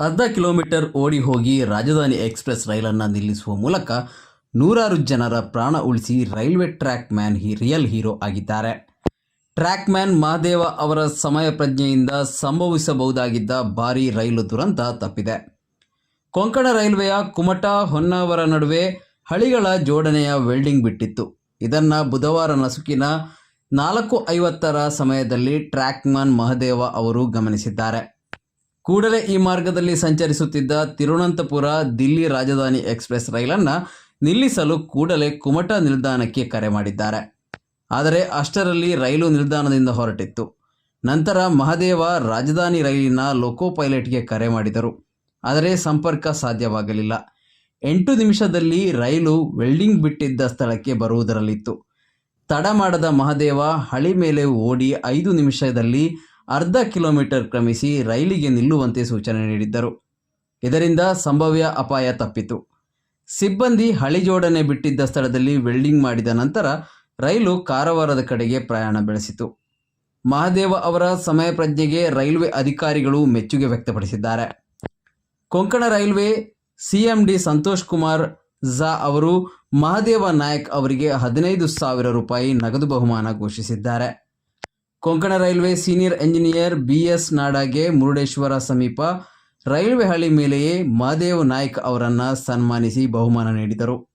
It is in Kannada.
ಅರ್ಧ ಕಿಲೋಮೀಟರ್ ಓಡಿ ಹೋಗಿ ರಾಜಧಾನಿ ಎಕ್ಸ್ಪ್ರೆಸ್ ರೈಲನ್ನು ನಿಲ್ಲಿಸುವ ಮೂಲಕ ನೂರಾರು ಜನರ ಪ್ರಾಣ ಉಳಿಸಿ railway track man he, real hero ಆಗಿದ್ದಾರೆ. ಟ್ರ್ಯಾಕ್ ಮ್ಯಾನ್ ಮಹದೇವ ಅವರ ಸಮಯ ಪ್ರಜ್ಞೆಯಿಂದ ಸಂಭವಿಸಬಹುದಾಗಿದ್ದ ಭಾರೀ ರೈಲು ದುರಂತ ತಪ್ಪಿದೆ. ಕೊಂಕಣ ರೈಲ್ವೆಯ ಕುಮಟಾ ಹೊನ್ನಾವರ ನಡುವೆ ಹಳಿಗಳ ಜೋಡಣೆಯ ವೆಲ್ಡಿಂಗ್ ಬಿಟ್ಟಿತ್ತು. ಇದನ್ನು ಬುಧವಾರ ನಸುಕಿನ ನಾಲ್ಕು ಐವತ್ತರ ಸಮಯದಲ್ಲಿ ಟ್ರ್ಯಾಕ್ ಮ್ಯಾನ್ ಮಹದೇವ ಅವರು ಗಮನಿಸಿದ್ದಾರೆ. ಕೂಡಲೇ ಈ ಮಾರ್ಗದಲ್ಲಿ ಸಂಚರಿಸುತ್ತಿದ್ದ ತಿರುವನಂತಪುರ ದಿಲ್ಲಿ ರಾಜಧಾನಿ ಎಕ್ಸ್ಪ್ರೆಸ್ ರೈಲನ್ನು ನಿಲ್ಲಿಸಲು ಕೂಡಲೇ ಕುಮಟಾ ನಿಲ್ದಾಣಕ್ಕೆ ಕರೆ ಮಾಡಿದ್ದಾರೆ. ಆದರೆ ಅಷ್ಟರಲ್ಲಿ ರೈಲು ನಿಲ್ದಾಣದಿಂದ ಹೊರಟಿತ್ತು. ನಂತರ ಮಹದೇವ ರಾಜಧಾನಿ ರೈಲಿನ ಲೋಕೋ ಪೈಲಟ್ಗೆ ಕರೆ ಮಾಡಿದರು. ಆದರೆ ಸಂಪರ್ಕ ಸಾಧ್ಯವಾಗಲಿಲ್ಲ. ಎಂಟು ನಿಮಿಷದಲ್ಲಿ ರೈಲು ವೆಲ್ಡಿಂಗ್ ಬಿಟ್ಟಿದ್ದ ಸ್ಥಳಕ್ಕೆ ಬರುವುದರಲ್ಲಿತ್ತು. ತಡ ಮಾಡದ ಮಹದೇವ ಹಳಿ ಮೇಲೆ ಓಡಿ ಐದು ನಿಮಿಷದಲ್ಲಿ ಅರ್ಧ ಕಿಲೋಮೀಟರ್ ಕ್ರಮಿಸಿ ರೈಲಿಗೆ ನಿಲ್ಲುವಂತೆ ಸೂಚನೆ ನೀಡಿದ್ದರು. ಇದರಿಂದ ಸಂಭವ್ಯ ಅಪಾಯ ತಪ್ಪಿತು. ಸಿಬ್ಬಂದಿ ಹಳಿ ಜೋಡಣೆ ಬಿಟ್ಟಿದ್ದ ಸ್ಥಳದಲ್ಲಿ ವೆಲ್ಡಿಂಗ್ ಮಾಡಿದ ನಂತರ ರೈಲು ಕಾರವಾರದ ಕಡೆಗೆ ಪ್ರಯಾಣ ಬೆಳೆಸಿತು. ಮಹಾದೇವ ಅವರ ಸಮಯ ಪ್ರಜ್ಞೆಗೆ ರೈಲ್ವೆ ಅಧಿಕಾರಿಗಳು ಮೆಚ್ಚುಗೆ ವ್ಯಕ್ತಪಡಿಸಿದ್ದಾರೆ. ಕೊಂಕಣ ರೈಲ್ವೆ ಸಿಎಂಡಿ ಸಂತೋಷ್ ಕುಮಾರ್ ಝಾ ಅವರು ಮಹಾದೇವ ನಾಯಕ್ ಅವರಿಗೆ ಹದಿನೈದು ಸಾವಿರ ರೂಪಾಯಿ ನಗದು ಬಹುಮಾನ ಘೋಷಿಸಿದ್ದಾರೆ. Konkan railway senior engineer B S ನಾಡಾಗೆ Murudeshwar ಸಮೀಪ ರೈಲ್ವೆ ಹಳಿ ಮೇಲೆಯೇ ಮಹದೇವ್ ನಾಯ್ಕ್ ಅವರನ್ನು ಸನ್ಮಾನಿಸಿ ಬಹುಮಾನ ನೀಡಿದರು.